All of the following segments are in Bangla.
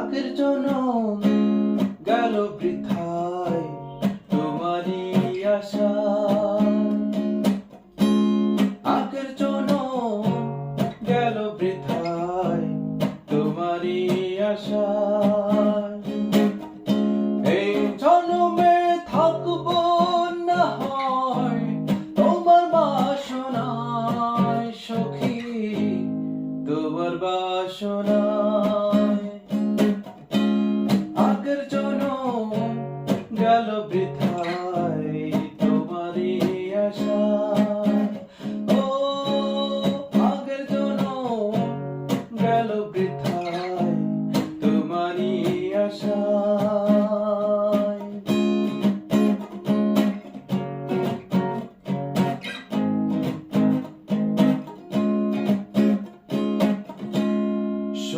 আগের জনম গেল বৃথায় তোমারই আশা। আগের জনম গেল বৃথায় তোমারই আশা।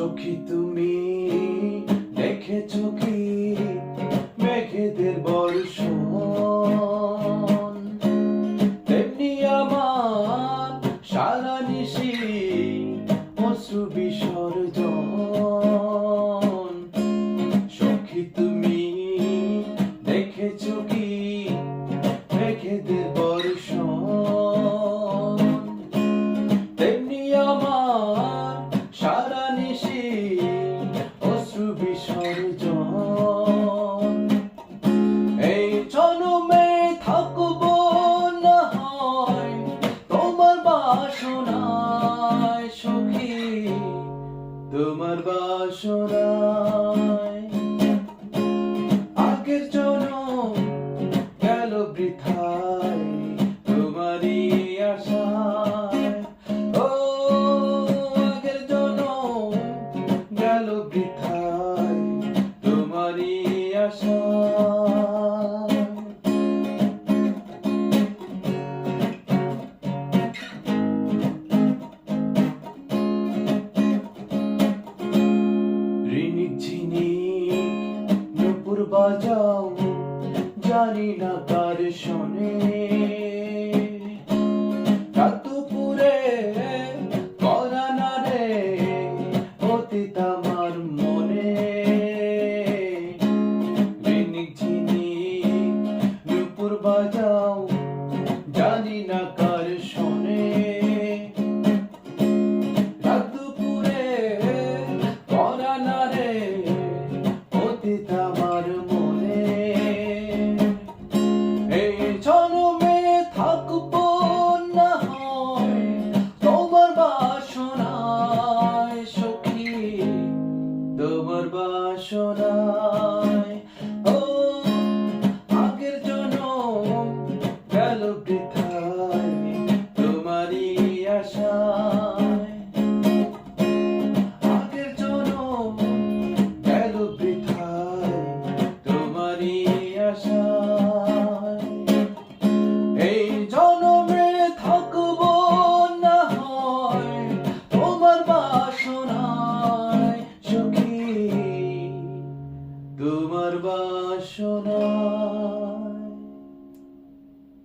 সখী তুমি দেখেছ কি মেঘেদের বর্ষণ। তেমনি আমার সারা নিশি অশ্রু বিসর্জন। তোমার বাসনায় আগের জনম গেল বৃথায় তোমারই আশায়। ও, আগের জনম গেল বৃথায় তোমারই আশায়। বাজাও জানি না কার শোনে। বাসনা।